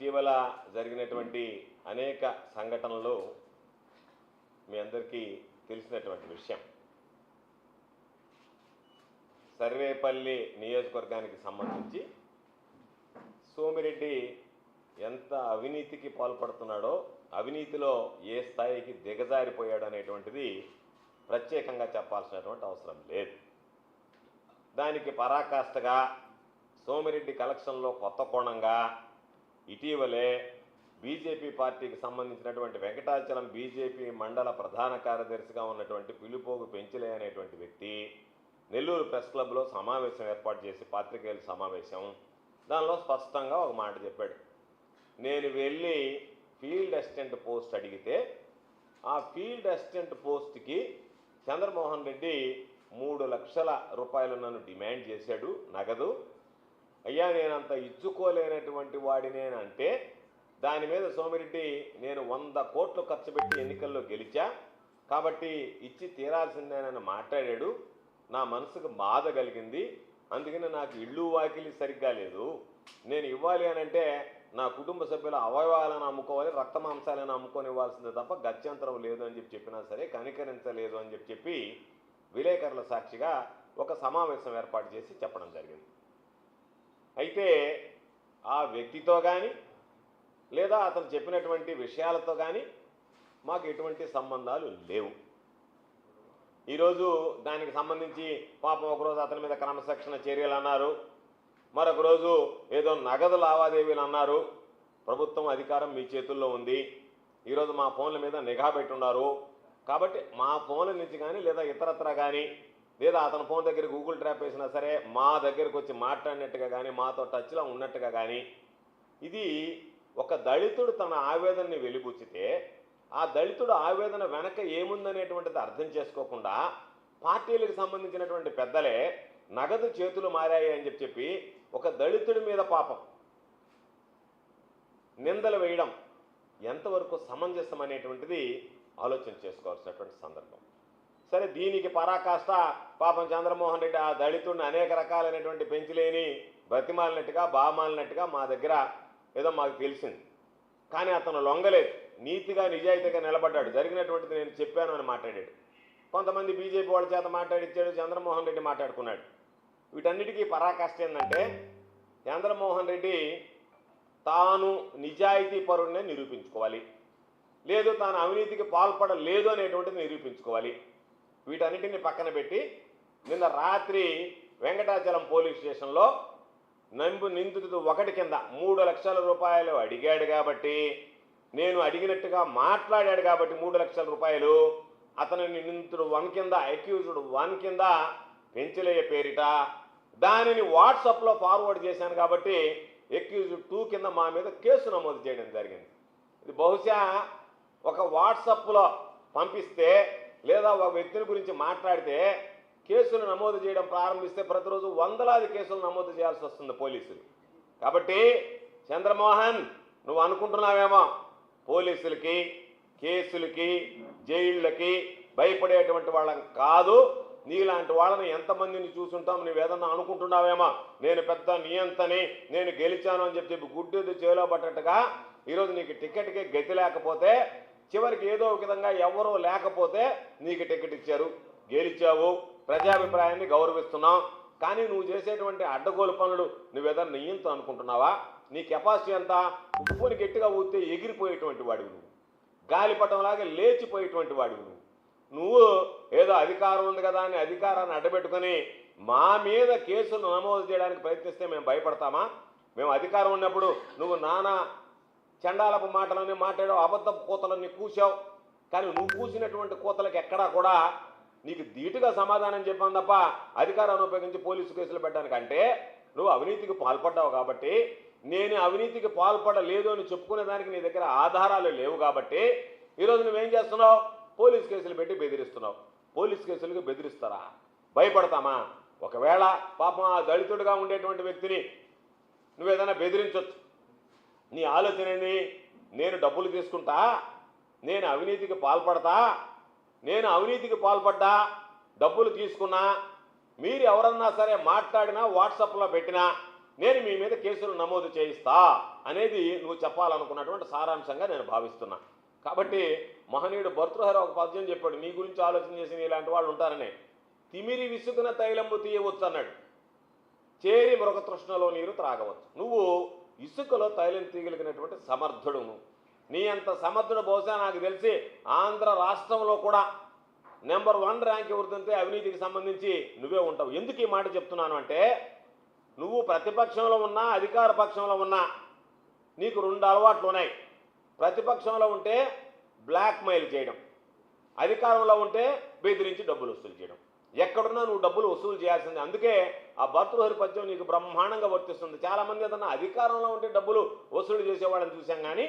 ఇటీవల జరిగినటువంటి అనేక సంఘటనలు మీ అందరికీ తెలిసినటువంటి విషయం. సర్వేపల్లి నియోజకవర్గానికి సంబంధించి సోమిరెడ్డి ఎంత అవినీతికి పాల్పడుతున్నాడో అవినీతిలో ఏ స్థాయికి దిగజారిపోయాడు అనేటువంటిది ప్రత్యేకంగా చెప్పాల్సినటువంటి అవసరం లేదు. దానికి పరాకాష్ఠగా సోమిరెడ్డి కలెక్షన్లో కొత్త కోణంగా ఇటీవలే బీజేపీ పార్టీకి సంబంధించినటువంటి వెంకటాచలం బీజేపీ మండల ప్రధాన కార్యదర్శిగా ఉన్నటువంటి పిలుపోగు పెంచలే అనేటువంటి వ్యక్తి నెల్లూరు ప్రెస్ క్లబ్లో సమావేశం ఏర్పాటు చేసి పాత్రికేయుల సమావేశం. దానిలో స్పష్టంగా ఒక మాట చెప్పాడు. నేను వెళ్ళి ఫీల్డ్ అసిస్టెంట్ పోస్ట్ అడిగితే ఆ ఫీల్డ్ అసిస్టెంట్ పోస్ట్కి చంద్రమోహన్ రెడ్డి మూడు లక్షల రూపాయలు నన్ను డిమాండ్ చేశాడు నగదు. అయ్యా నేనంత ఇచ్చుకోలేనటువంటి వాడినేనంటే దాని మీద సోమిరెడ్డి నేను వంద కోట్లు ఖర్చు పెట్టి ఎన్నికల్లో గెలిచా. కాబట్టి ఇచ్చి తీరాల్సిందేనని మాట్లాడాడు. నా మనసుకు బాధ కలిగింది. అందుకని నాకు ఇల్లు వాకిలి సరిగ్గా లేదు. నేను ఇవ్వాలి అని అంటే నా కుటుంబ సభ్యుల అవయవాలను అమ్ముకోవాలి రక్త మాంసాలను అమ్ముకొని ఇవ్వాల్సిందే తప్ప గత్యంతరం లేదు అని చెప్పి చెప్పినా సరే కనికరించలేదు అని చెప్పి చెప్పి విలేకరుల సాక్షిగా ఒక సమావేశం ఏర్పాటు చేసి చెప్పడం జరిగింది. అయితే ఆ వ్యక్తితో కానీ లేదా అతను చెప్పినటువంటి విషయాలతో కానీ మాకు ఎటువంటి సంబంధాలు లేవు. ఈరోజు దానికి సంబంధించి పాపం ఒకరోజు అతని మీద క్రమశిక్షణ చర్యలు అన్నారు. మరొక రోజు ఏదో నగదు లావాదేవీలు అన్నారు. ప్రభుత్వం అధికారం మీ చేతుల్లో ఉంది. ఈరోజు మా ఫోన్ల మీద నిఘా పెట్టున్నారు. కాబట్టి మా ఫోన్ల నుంచి కానీ లేదా ఇతరత్ర కానీ లేదా అతని ఫోన్ దగ్గర గూగుల్ ట్రాప్ వేసినా సరే మా దగ్గరకు వచ్చి మాట్లాడినట్టుగా కానీ మాతో టచ్లో ఉన్నట్టుగా కానీ ఇది ఒక దళితుడు తన ఆవేదనని వెలిబుచ్చితే ఆ దళితుడు ఆవేదన వెనక ఏముందనేటువంటిది అర్థం చేసుకోకుండా పార్టీలకు సంబంధించినటువంటి పెద్దలే నగదు చేతులు మారాయి అని చెప్పి చెప్పి ఒక దళితుడి మీద పాపం నిందలు వేయడం ఎంతవరకు సమంజసం అనేటువంటిది ఆలోచన చేసుకోవాల్సినటువంటి సందర్భం. సరే దీనికి పరాకాష్ట పాపం చంద్రమోహన్ రెడ్డి ఆ దళితుడిని అనేక రకాలైనటువంటి పెంచులేని బ్రతిమాలినట్టుగా బామాలినట్టుగా మా దగ్గర ఏదో మాకు తెలిసింది. కానీ అతను లొంగలేదు. నీతిగా నిజాయితీగా నిలబడ్డాడు. జరిగినటువంటిది నేను చెప్పాను అని మాట్లాడాడు. కొంతమంది బీజేపీ వాళ్ళ చేత మాట్లాడిచ్చాడు చంద్రమోహన్ రెడ్డి మాట్లాడుకున్నాడు. వీటన్నిటికీ పరాకాష్ట ఏంటంటే చంద్రమోహన్ రెడ్డి తాను నిజాయితీ పరుడినే నిరూపించుకోవాలి. లేదు తాను అవినీతికి పాల్పడలేదు అనేటువంటిది నిరూపించుకోవాలి. వీటన్నిటిని పక్కన పెట్టి నిన్న రాత్రి వెంకటాచలం పోలీస్ స్టేషన్లో నంబు నిందితుడు ఒకటి కింద మూడు లక్షల రూపాయలు అడిగాడు కాబట్టి నేను అడిగినట్టుగా మాట్లాడాడు కాబట్టి మూడు లక్షల రూపాయలు. అతను నిందితుడు వన్ కింద అక్యూజ్డ్ వన్ కింద పెంచలేయ పేరిట దానిని వాట్సాప్లో ఫార్వర్డ్ చేశాను కాబట్టి ఎక్యూజ్డ్ టూ కింద మా మీద కేసు నమోదు చేయడం జరిగింది. ఇది బహుశా ఒక వాట్సాప్లో పంపిస్తే లేదా ఒక వ్యక్తిని గురించి మాట్లాడితే కేసులు నమోదు చేయడం ప్రారంభిస్తే ప్రతిరోజు వందలాది కేసులు నమోదు చేయాల్సి వస్తుంది పోలీసులు. కాబట్టి చంద్రమోహన్ నువ్వు అనుకుంటున్నావేమో? పోలీసులకి కేసులకి జైళ్ళకి భయపడేటువంటి వాళ్ళం కాదు. నీలాంటి వాళ్ళని ఎంతమందిని చూసుంటాం? నువ్వేదన్నా అనుకుంటున్నావేమో? నేను పెద్ద నియంతని నేను గెలిచాను అని చెప్పి చెప్పి గుడ్డెది చేలో పట్టట్టుగా ఈరోజు నీకు టికెట్కి గతి లేకపోతే చివరికి ఏదో ఒక విధంగా ఎవరో లేకపోతే నీకు టికెట్ ఇచ్చారు. గెలిచావు. ప్రజాభిప్రాయాన్ని గౌరవిస్తున్నాం. కానీ నువ్వు చేసేటువంటి అడ్డగోలు పనులు నువ్వేదన్నా నియంతో అనుకుంటున్నావా? నీ కెపాసిటీ అంతా ఉప్పుని గట్టిగా ఊతే ఎగిరిపోయేటువంటి వాడివి నువ్వు. గాలిపటంలాగా లేచిపోయేటువంటి వాడివి నువ్వు. నువ్వు ఏదో అధికారం ఉంది కదా అని అధికారాన్ని అడ్డబెట్టుకొని మా మీద కేసులు నమోదు చేయడానికి ప్రయత్నిస్తే మేము భయపడతామా? మేము అధికారం ఉన్నప్పుడు నువ్వు నానా చండాలపు మాటలన్నీ మాట్లాడావు అబద్ధపు కూతలని కూసావు కానీ నువ్వు కూసినటువంటి కూతలకు ఎక్కడా కూడా నీకు ధీటుగా సమాధానం చెప్పాను తప్ప అధికారాన్ని ఉపయోగించి పోలీసు కేసులు పెట్టడానికి అంటే నువ్వు అవినీతికి పాల్పడ్డావు కాబట్టి నేను అవినీతికి పాల్పడలేదు అని చెప్పుకునే దానికి నీ దగ్గర ఆధారాలు లేవు కాబట్టి ఈరోజు నువ్వేం చేస్తున్నావు? పోలీస్ కేసులు పెట్టి బెదిరిస్తున్నావు. పోలీస్ కేసులకు బెదిరిస్తారా? భయపడతామా? ఒకవేళ పాపం ఆ దళితుడిగా ఉండేటువంటి వ్యక్తిని నువ్వేదైనా బెదిరించవచ్చు నీ ఆలోచన ఏంది నేను డబ్బులు తీసుకుంటా నేను అవినీతికి పాల్పడతా నేను అవినీతికి పాల్పడ్డా డబ్బులు తీసుకున్నా మీరు ఎవరన్నా సరే మాట్లాడినా వాట్సాప్లో పెట్టినా నేను మీ మీద కేసులు నమోదు చేయిస్తా అనేది నువ్వు చెప్పాలనుకున్నటువంటి సారాంశంగా నేను భావిస్తున్నా. కాబట్టి మహనీయుడు భర్తృహరి ఒక పద్యం చెప్పాడు నీ గురించి ఆలోచన చేసిన ఇలాంటి వాళ్ళు ఉంటారనే. తిమిరి విసుకున తైలంబు తీయవచ్చు అన్నాడు చేరి మృగతృష్ణలో నీరు త్రాగవచ్చు. నువ్వు ఇసుకలో తైలం తీగలిగినటువంటి సమర్థుడు నీ అంత సమర్థుడు బహుశా నాకు తెలిసి ఆంధ్ర రాష్ట్రంలో కూడా నెంబర్ వన్ ర్యాంక్ ఎవరిదంటే అవినీతికి సంబంధించి నువ్వే ఉంటావు. ఎందుకు ఈ మాట చెప్తున్నాను అంటే నువ్వు ప్రతిపక్షంలో ఉన్నా అధికార పక్షంలో ఉన్నా నీకు రెండు అలవాట్లు ఉన్నాయి. ప్రతిపక్షంలో ఉంటే బ్లాక్మెయిల్ చేయడం. అధికారంలో ఉంటే బెదిరించి డబ్బులు వసూలు చేయడం. ఎక్కడున్నా నువ్వు డబ్బులు వసూలు చేయాల్సిందే. అందుకే ఆ భర్తృహరి పద్యం నీకు బ్రహ్మాండంగా వర్తిస్తుంది. చాలామంది ఏదన్నా అధికారంలో ఉంటే డబ్బులు వసూలు చేసేవాళ్ళని చూసాం కానీ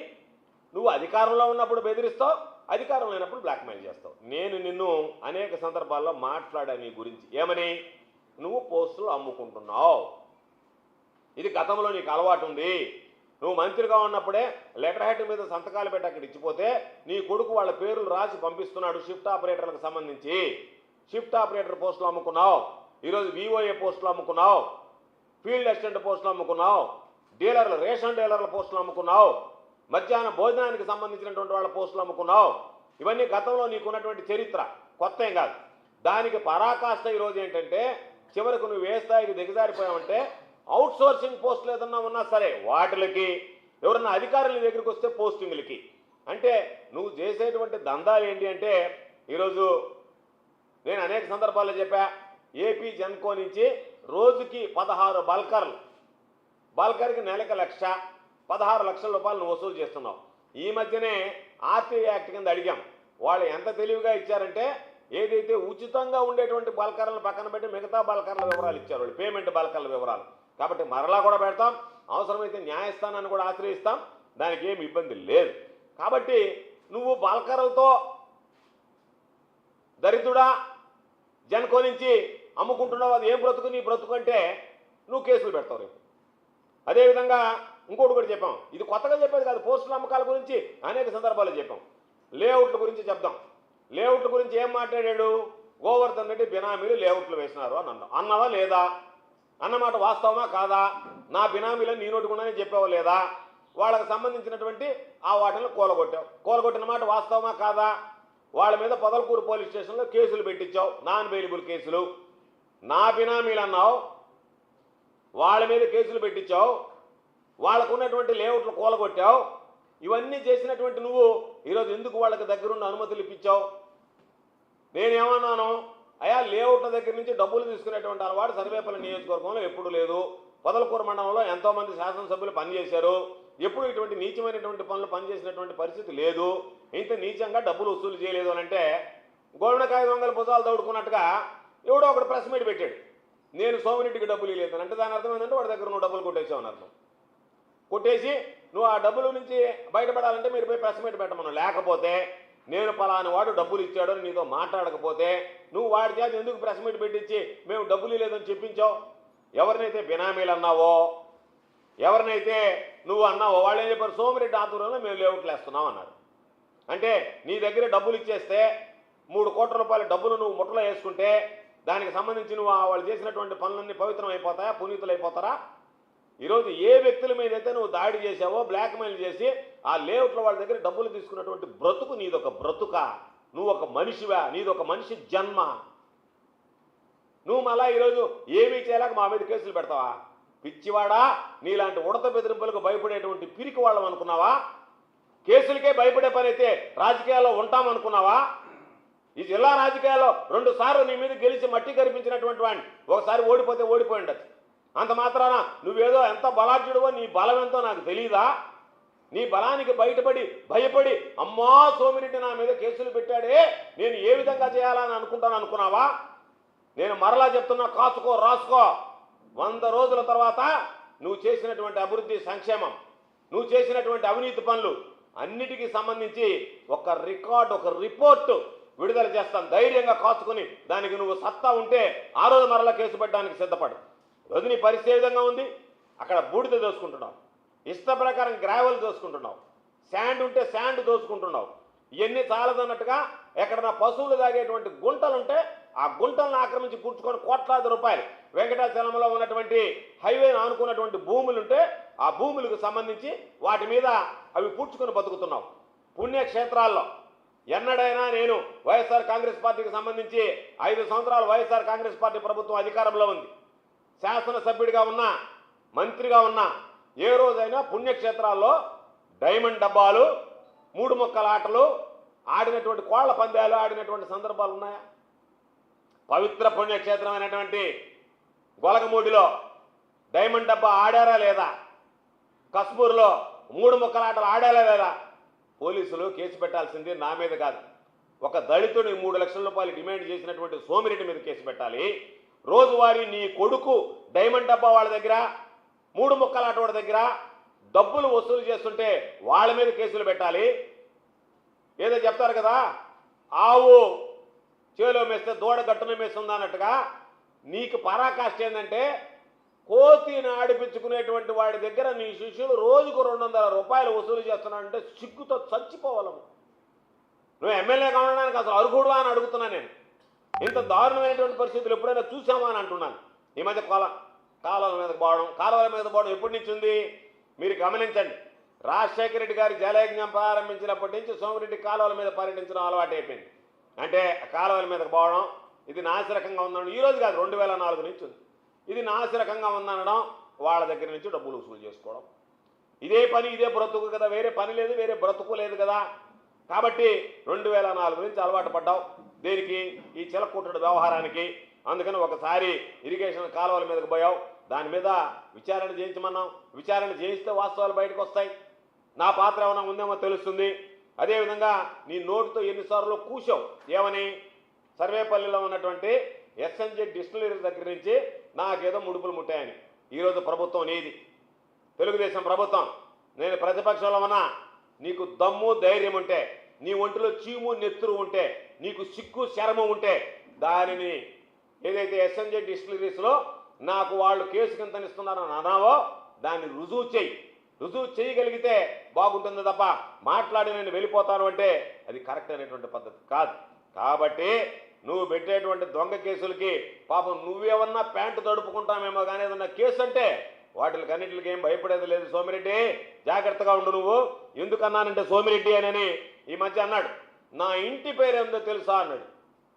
నువ్వు అధికారంలో ఉన్నప్పుడు బెదిరిస్తావు అధికారం లేనప్పుడు బ్లాక్మెయిల్ చేస్తావు. నేను నిన్ను అనేక సందర్భాల్లో మాట్లాడా నీ గురించి. ఏమని? నువ్వు పోస్టులు అమ్ముకుంటున్నావు. ఇది గతంలో నీకు అలవాటు ఉంది. నువ్వు మంత్రిగా ఉన్నప్పుడే లెటర్ హెడ్ మీద సంతకాలు పెట్టి అక్కడ ఇచ్చిపోతే నీ కొడుకు వాళ్ళ పేర్లు రాసి పంపిస్తున్నాడు షిఫ్ట్ ఆపరేటర్లకు సంబంధించి. షిఫ్ట్ ఆపరేటర్ పోస్టులు అమ్ముకున్నావు. ఈరోజు విఓఏ పోస్టులు అమ్ముకున్నావు. ఫీల్డ్ అసిస్టెంట్ పోస్టులు అమ్ముకున్నావు. డీలర్లు రేషన్ డీలర్ల పోస్టులు అమ్ముకున్నావు. మధ్యాహ్న భోజనానికి సంబంధించినటువంటి వాళ్ళ పోస్టులు అమ్ముకున్నావు. ఇవన్నీ గతంలో నీకున్నటువంటి చరిత్ర. కొత్త ఏం కాదు. దానికి పరాకాష్ట ఈరోజు ఏంటంటే చివరికి నువ్వు ఏ స్థాయికి దిగజారిపోయావంటే అవుట్ సోర్సింగ్ పోస్టులు ఏదన్నా ఉన్నా సరే వాటిలకి ఎవరన్నా అధికారుల దగ్గరికి వస్తే పోస్టింగ్లకి. అంటే నువ్వు చేసేటువంటి దందాలు ఏంటి అంటే ఈరోజు నేను అనేక సందర్భాల్లో చెప్పా ఏపీ జన్కో నుంచి రోజుకి పదహారు బల్కర్లు బల్కర్కి నెలకి లక్ష పదహారు లక్షల రూపాయలు వసూలు చేస్తున్నావు. ఈ మధ్యనే ఆర్టీఐ యాక్ట్ కింద అడిగాం. వాళ్ళు ఎంత తెలివిగా ఇచ్చారంటే ఏదైతే ఉచితంగా ఉండేటువంటి బల్కర్లను పక్కన పెట్టి మిగతా బల్కర్ల వివరాలు ఇచ్చారు వాళ్ళు పేమెంట్ బల్కర్ల వివరాలు. కాబట్టి మరలా కూడా పెడతాం. అవసరమైతే న్యాయస్థానాన్ని కూడా ఆశ్రయిస్తాం. దానికి ఏమి ఇబ్బంది లేదు. కాబట్టి నువ్వు బల్కర్లతో దరిద్రుడా జన్కో నుంచి అమ్ముకుంటున్నావు అది ఏం బ్రతుకు నీ బ్రతుకు అంటే నువ్వు కేసులు పెడతావు రేపు. అదేవిధంగా ఇంకోటి కూడా చెప్పాం. ఇది కొత్తగా చెప్పేది కాదు పోస్టుల అమ్మకాల గురించి అనేక సందర్భాల్లో చెప్పాం. లేఅవుట్ల గురించి చెప్దాం. లేఅవుట్ల గురించి ఏం మాట్లాడాడు? గోవర్ధన్ రెడ్డి బినామీలు లేఅవుట్లు వేసినారు అని అన్నాం అన్నవా లేదా? అన్నమాట వాస్తవమా కాదా? నా బినామీలను నీ నోటుకున్నానే చెప్పావా లేదా? వాళ్ళకి సంబంధించినటువంటి ఆ వాటిని కూలగొట్టావు. కూలగొట్టిన మాట వాస్తవమా కాదా? వాళ్ళ మీద పొదలకూరు పోలీస్ స్టేషన్లో కేసులు పెట్టించావు. నాన్ బెయిలబుల్ కేసులు. నా బినామీలు అన్నావు. వాళ్ళ మీద కేసులు పెట్టించావు. వాళ్ళకు ఉన్నటువంటి లేఅవుట్లు కూలగొట్టావు. ఇవన్నీ చేసినటువంటి నువ్వు ఈరోజు ఎందుకు వాళ్ళకి దగ్గరుండి అనుమతులు ఇప్పించావు? నేనేమన్నాను? అయా లేఅవుట్ల దగ్గర నుంచి డబ్బులు తీసుకునేటువంటి అలవాటు సర్వేపల్లి నియోజకవర్గంలో ఎప్పుడు లేదు. పొదలకూరు మండలంలో ఎంతోమంది శాసనసభ్యులు పనిచేశారు. ఎప్పుడు ఇటువంటి నీచమైనటువంటి పనులు పనిచేసినటువంటి పరిస్థితి లేదు. ఇంత నీచంగా డబ్బులు వసూలు చేయలేదు అని అంటే గోవినకాయ దొంగల భుజాలు దౌడుకున్నట్టుగా ఎవడో ఒకడు ప్రెస్ మీట్ పెట్టాడు. నేను సోమిరెడ్డికి డబ్బులు ఇవ్వలేదు అంటే దాని అర్థం ఏంటంటే వాడి దగ్గర నువ్వు డబ్బులు కొట్టేసావు అని అర్థం. కొట్టేసి నువ్వు ఆ డబ్బుల నుంచి బయటపడాలంటే మీరు పోయి ప్రెస్ మీట్ పెట్టమను. లేకపోతే నేను పలాని వాడు డబ్బులు ఇచ్చాడు అని నీతో మాట్లాడకపోతే నువ్వు వాడి చేత ఎందుకు ప్రెస్ మీట్ పెట్టించి మేము డబ్బులు లేదని చెప్పించావు? ఎవరినైతే బినామీలు అన్నావో ఎవరినైతే నువ్వు అన్నావో వాళ్ళు ఏం చెప్పారు? సోమిరెడ్డి ఆధ్వర్యంలో మేము లేఅవుట్లు వేస్తున్నాం అన్నారు. అంటే నీ దగ్గర డబ్బులు ఇచ్చేస్తే మూడు కోట్ల రూపాయల డబ్బులు నువ్వు ముట్టలో వేసుకుంటే దానికి సంబంధించి నువ్వు వాళ్ళు చేసినటువంటి పనులన్నీ పవిత్రం అయిపోతాయా? పునీతులు అయిపోతారా? ఈరోజు ఏ వ్యక్తుల మీద అయితే నువ్వు దాడి చేసావో బ్లాక్మెయిల్ చేసి ఆ లేఅవుట్ల వాళ్ళ దగ్గర డబ్బులు తీసుకున్నటువంటి బ్రతుకు నీదొక బ్రతుక. నువ్వు ఒక మనిషివా? నీదొక మనిషి జన్మ. నువ్వు మళ్ళా ఈరోజు ఏమీ చేయలేక మా మీద కేసులు పెడతావా? పిచ్చివాడా? నీలాంటి ఉడత బెదిరింపులకు భయపడేటువంటి పిరికి వాళ్ళం అనుకున్నావా? కేసులకే భయపడే పని అయితే రాజకీయాల్లో ఉంటామనుకున్నావా ఈ జిల్లా రాజకీయాల్లో రెండు సార్లు నీ మీద గెలిచి మట్టి కనిపించినటువంటి వాడిని ఒకసారి ఓడిపోతే ఓడిపోయి ఉండొచ్చు. అంత మాత్రాన నువ్వేదో ఎంత బలాఢ్యుడువో నీ బలం ఎంతో నాకు తెలియదా నీ బలానికి బయటపడి భయపడి అమ్మా సోమిరెడ్డి నా మీద కేసులు పెట్టాడే నేను ఏ విధంగా చేయాలని అనుకుంటాను అనుకున్నావా? నేను మరలా చెప్తున్నా కాసుకో రాసుకో. వంద రోజుల తర్వాత నువ్వు చేసినటువంటి అభివృద్ధి సంక్షేమం నువ్వు చేసినటువంటి అవినీతి పనులు అన్నిటికీ సంబంధించి ఒక రికార్డు ఒక రిపోర్టు విడుదల చేస్తాను ధైర్యంగా కాచుకుని దానికి నువ్వు సత్తా ఉంటే ఆ రోజు మరలా కేసు పెట్టడానికి సిద్ధపడు. రోజు నీ పరిస్థితి విధంగా ఉంది? అక్కడ బూడిద దోసుకుంటున్నావు. ఇష్ట ప్రకారం గ్రావెల్ దోసుకుంటున్నావు. శాండ్ ఉంటే శాండ్ దోసుకుంటున్నావు. ఇవన్నీ చాలదన్నట్టుగా ఎక్కడన్నా పశువులు తాగేటువంటి గుంటలుంటే ఆ గుంటలను ఆక్రమించి కూర్చుకొని కోట్లాది రూపాయలు వెంకటాచలంలో ఉన్నటువంటి హైవేను ఆనుకున్నటువంటి భూములు ఉంటే ఆ భూములకు సంబంధించి వాటి మీద అవి పూడ్చుకొని బతుకుతున్నావు పుణ్యక్షేత్రాల్లో ఎన్నడైనా నేను వైఎస్ఆర్ కాంగ్రెస్ పార్టీకి సంబంధించి ఐదు సంవత్సరాలు వైఎస్ఆర్ కాంగ్రెస్ పార్టీ ప్రభుత్వం అధికారంలో ఉంది. శాసనసభ్యుడిగా ఉన్నా మంత్రిగా ఉన్నా ఏ రోజైనా పుణ్యక్షేత్రాల్లో డైమండ్ డబ్బాలు మూడు మొక్కల ఆటలు ఆడినటువంటి కోళ్ళ పందాలు ఆడినటువంటి సందర్భాలు ఉన్నాయా? పవిత్ర పుణ్యక్షేత్రమైనటువంటి గొలగమూడిలో డైమండ్ డబ్బా ఆడారా లేదా? కస్బూర్లో మూడు ముక్కలాటలు ఆడారా లేదా? పోలీసులు కేసు పెట్టాల్సింది నా మీద కాదు. ఒక దళితుని మూడు లక్షల రూపాయలు డిమాండ్ చేసినటువంటి సోమిరెడ్డి మీద కేసు పెట్టాలి. రోజువారీ నీ కొడుకు డైమండ్ డబ్బా వాళ్ళ దగ్గర మూడు ముక్కలాట వాళ్ళ దగ్గర డబ్బులు వసూలు చేస్తుంటే వాళ్ళ మీద కేసులు పెట్టాలి. ఏదో చెప్తారు కదా? ఆవు చేలో మేస్తే దూడ గట్టున మేస్తుంది అన్నట్టుగా నీకు పరాకాష్ట ఏంటంటే కోతిని ఆడిపించుకునేటువంటి వాడి దగ్గర నీ శిష్యులు రోజుకు రెండు వందల రూపాయలు వసూలు చేస్తున్నాడంటే సిగ్గుతో చచ్చిపోవాలము నువ్వు ఎమ్మెల్యేగా ఉండడానికి అసలు అర్హుడువా అని అడుగుతున్నా నేను. ఇంత దారుణమైనటువంటి పరిస్థితులు ఎప్పుడైనా చూసామా అని అంటున్నాను. ఈ మధ్య కొల కాలువల మీద పోవడం కాలువల మీద పోవడం ఎప్పటి నుంచి ఉంది? మీరు గమనించండి. రాజశేఖర రెడ్డి గారి జలయజ్ఞం ప్రారంభించినప్పటి నుంచి సోమిరెడ్డి కాలువల మీద పర్యటించడం అలవాటు అయిపోయింది అంటే కాలువల మీదకి పోవడం ఇది నాసిరకంగా ఉందనడం ఈ రోజు కాదు రెండు వేల నాలుగు నుంచి ఉంది. ఇది నాసిరకంగా ఉందనడం వాళ్ళ దగ్గర నుంచి డబ్బులు వసూలు చేసుకోవడం. ఇదే పని ఇదే బ్రతుకు కదా వేరే పని లేదు వేరే బ్రతుకు లేదు కదా. కాబట్టి రెండు వేల నాలుగు నుంచి అలవాటు పడ్డావు దేనికి? ఈ చిలకూటడు వ్యవహారానికి. అందుకని ఒకసారి ఇరిగేషన్ కాలువల మీదకి పోయావు దాని మీద విచారణ చేయించమన్నాం. విచారణ చేయిస్తే వాస్తవాలు బయటకు వస్తాయి. నా పాత్ర ఏమైనా ఉందేమో తెలుస్తుంది. అదేవిధంగా నీ నోటితో ఎన్నిసార్లు కూశావు. ఏమని? సర్వేపల్లిలో ఉన్నటువంటి ఎస్ఎన్జే డిస్టిలరీ దగ్గర నుంచి నాకేదో ముడుపులు ముట్టాయని. ఈరోజు ప్రభుత్వం నీది. తెలుగుదేశం ప్రభుత్వం. నేను ప్రతిపక్షంలో ఉన్నా. నీకు దమ్ము ధైర్యం ఉంటే నీ ఒంటిలో చీము నెత్తురు ఉంటే నీకు సిగ్గు శరము ఉంటే దానిని ఏదైతే ఎస్ఎన్జే డిస్టిలరీస్లో నాకు వాళ్ళు కేసు కింద ఇస్తున్నారని అన్నావో దాన్ని రుజువు చేయి రుజువు చేయగలిగితే బాగుంటుంది తప్ప మాట్లాడి నేను వెళ్ళిపోతాను అంటే అది కరెక్ట్ అనేటువంటి పద్ధతి కాదు. కాబట్టి నువ్వు పెట్టేటువంటి దొంగ కేసులకి పాపం నువ్వేమన్నా ప్యాంటు తడుపుకుంటామేమో కానీ ఏదన్నా కేసు అంటే వాటికి అన్నింటికి ఏం భయపడేది లేదు సోమిరెడ్డి. జాగ్రత్తగా ఉండు నువ్వు. ఎందుకన్నానంటే సోమిరెడ్డి అని ఈ మధ్య అన్నాడు నా ఇంటి పేరు ఏందో తెలుసా? అన్నాడు.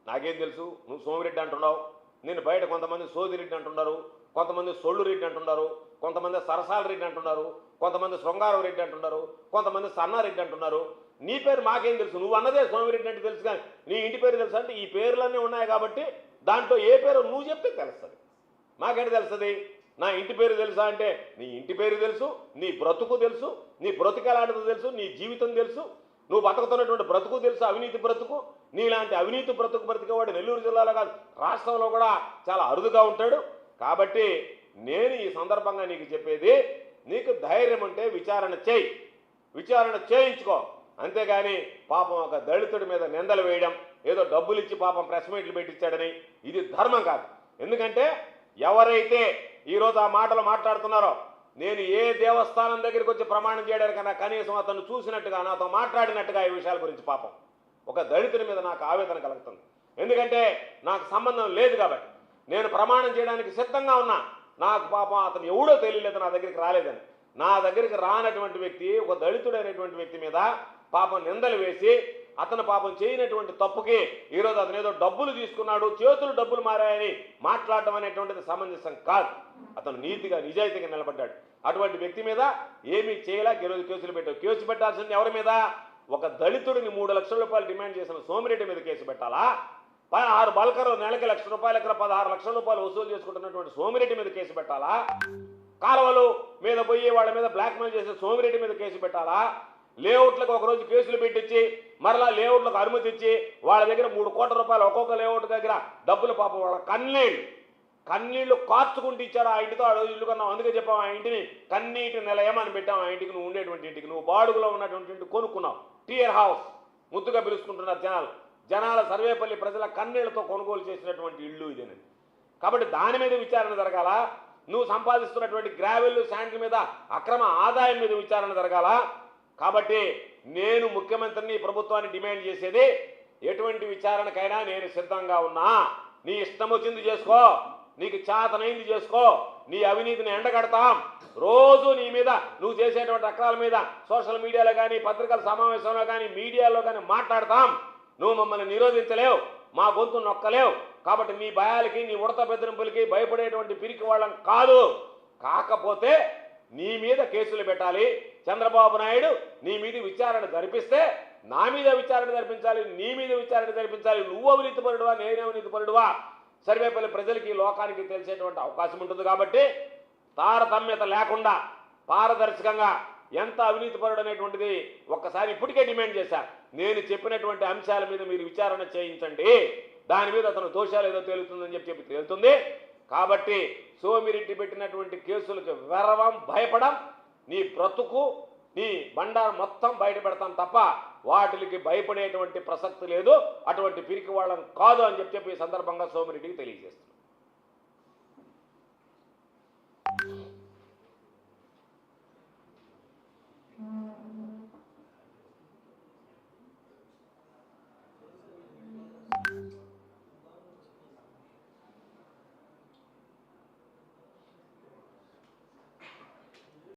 నాకేం తెలుసు? నువ్వు సోమిరెడ్డి అంటున్నావు. నేను బయట కొంతమంది సోదిరెడ్డి అంటున్నారు కొంతమంది సొళ్ళు రెడ్డి అంటున్నారు. కొంతమంది సరసాల రెడ్డి అంటున్నారు కొంతమంది శృంగారం రెడ్డి అంటున్నారు కొంతమంది సన్నారెడ్డి అంటున్నారు. నీ పేరు మాకేం తెలుసు? నువ్వు అన్నదే స్వామిరెడ్డి అంటే తెలుసు కానీ నీ ఇంటి పేరు తెలుసు అంటే ఈ పేర్లన్నీ ఉన్నాయి కాబట్టి దాంట్లో ఏ పేరు నువ్వు చెప్తే తెలుస్తుంది. మాకేంటి తెలుస్తుంది? నా ఇంటి పేరు తెలుసా అంటే నీ ఇంటి పేరు తెలుసు నీ బ్రతుకు తెలుసు నీ బ్రతుకు ఎలాంటిదో తెలుసు నీ జీవితం తెలుసు. నువ్వు బతుకుతున్నటువంటి బ్రతుకు తెలుసు అవినీతి బ్రతుకు. నీలాంటి అవినీతి బ్రతుకు బ్రతికేవాడు నెల్లూరు జిల్లాలో కాదు రాష్ట్రంలో కూడా చాలా అరుదుగా ఉంటాడు. కాబట్టి నేను ఈ సందర్భంగా నీకు చెప్పేది నీకు ధైర్యం ఉంటే విచారణ చేయి. విచారణ చేయించుకో. అంతేగాని పాపం ఒక దళితుడి మీద నిందలు వేయడం ఏదో డబ్బులు ఇచ్చి పాపం ప్రెస్ మీట్లు పెట్టించాడని ఇది ధర్మం కాదు. ఎందుకంటే ఎవరైతే ఈరోజు ఆ మాటలు మాట్లాడుతున్నారో నేను ఏ దేవస్థానం దగ్గరికి వచ్చి ప్రమాణం చేయడానికన్నా కనీసం అతను చూసినట్టుగా నాతో మాట్లాడినట్టుగా ఈ విషయాల గురించి పాపం ఒక దళితుడి మీద నాకు ఆవేదన కలుగుతుంది. ఎందుకంటే నాకు సంబంధం లేదు కాబట్టి నేను ప్రమాణం చేయడానికి సిద్ధంగా ఉన్నా. నాకు పాపం అతను ఎవడో తెలియలేదు నా దగ్గరికి రాలేదని. నా దగ్గరికి రానటువంటి వ్యక్తి ఒక దళితుడైనటువంటి వ్యక్తి మీద పాపం నిందలు వేసి అతను పాపం చేయనటువంటి తప్పుకి ఈరోజు అతను ఏదో డబ్బులు తీసుకున్నాడు చేతులు డబ్బులు మారాయని మాట్లాడటం అనేటువంటిది సమంజసం కాదు. అతను నీతిగా నిజాయితీగా నిలబడ్డాడు. అటువంటి వ్యక్తి మీద ఏమీ చేయలేక ఈరోజు కేసులు పెట్టావు కేసు పెట్టాల్సింది ఎవరి మీద? ఒక దళితుడిని మూడు లక్షల రూపాయలు డిమాండ్ చేసిన సోమిరెడ్డి మీద కేసు పెట్టాలా? ఆరు బల్కరు నెలకి లక్ష రూపాయల ఎక్కడ పదహారు లక్షల రూపాయలు వసూలు చేసుకుంటున్నటువంటి సోమిరెడ్డి మీద కేసు పెట్టాలా? కాలువలు మీద పోయి వాళ్ళ మీద బ్లాక్మెయిల్ చేసే సోమిరెడ్డి మీద కేసు పెట్టాలా? లేఅవుట్లకు ఒక రోజు కేసులు పెట్టించి మరలా లేఅవుట్లకు అనుమతి ఇచ్చి వాళ్ళ దగ్గర మూడు కోట్ల రూపాయలు ఒక్కొక్క లేఅవుట్ దగ్గర డబ్బులు పాపం వాళ్ళ కన్నీళ్ళు. కన్నీళ్ళు కార్చుకుంటూ ఇచ్చారు ఆ ఇంటితో ఆ రోజు ఇల్లు కన్నాం అందుకే చెప్పాం ఆ ఇంటిని కన్నీటి నిలయమని పెట్టాం ఆ ఇంటికి నువ్వు ఉండేటువంటి ఇంటికి నువ్వు బాడుగులో ఉన్నటువంటి ఇంటికి కొనుక్కున్నావు. టీయర్ హౌస్. ముద్దుగా పిలుచుకుంటున్నారు జనాలు. జనాల సర్వేపల్లి ప్రజల కన్నీళ్ళతో కొనుగోలు చేసినటువంటి ఇల్లు ఇదేనండి. కాబట్టి దాని మీద విచారణ జరగాల నువ్వు సంపాదిస్తున్నటువంటి గ్రావెల్ శాండ్ల మీద అక్రమ ఆదాయం మీద విచారణ జరగాల. కాబట్టి నేను ముఖ్యమంత్రిని ప్రభుత్వాన్ని డిమాండ్ చేసేది ఎటువంటి విచారణకైనా నేను సిద్ధంగా ఉన్నా. నీ ఇష్టం వచ్చింది చేసుకో నీకు చేతనైంది చేసుకో నీ అవినీతిని ఎండగడతాం. రోజు నీ మీద నువ్వు చేసేటువంటి అక్రాల మీద సోషల్ మీడియాలో కానీ పత్రికల సమావేశంలో కానీ మీడియాలో కానీ మాట్లాడతాం. నువ్వు మమ్మల్ని నిరోధించలేవు. మా గొంతు నొక్కలేవు. కాబట్టి నీ భయాలకి నీ ఉడత బెదిరింపులకి భయపడేటువంటి పిరికి వాళ్ళం కాదు. కాకపోతే నీ మీద కేసులు పెట్టాలి. చంద్రబాబు నాయుడు నీ మీద విచారణ జరిపిస్తే నా మీద విచారణ జరిపించాలి నీ మీద విచారణ జరిపించాలి. నువ్వు అవినీతి పరుడువా నేనే అవినీతి పరుడువా? సర్వేపల్లి ప్రజలకి లోకానికి తెలిసేటువంటి అవకాశం ఉంటుంది కాబట్టి తారతమ్యత లేకుండా పారదర్శకంగా ఎంత అవినీతి పరుడు అనేటువంటిది ఒక్కసారి ఇప్పటికే డిమాండ్ చేశాను నేను చెప్పినటువంటి అంశాల మీద మీరు విచారణ చేయించండి. దాని మీద అతను దోషాలు ఏదో తేలుతుందని చెప్పి చెప్పి తేలుతుంది. కాబట్టి సోమిరెడ్డి పెట్టినటువంటి కేసులకు వెరవం భయపడం నీ బ్రతుకు నీ బండారం మొత్తం బయట పెడతాం తప్ప వాటికి భయపడేటువంటి ప్రసక్తి లేదు. అటువంటి పిరికి వాళ్ళం కాదు అని చెప్పి చెప్పి ఈ సందర్భంగా సోమిరెడ్డికి తెలియజేస్తున్నాను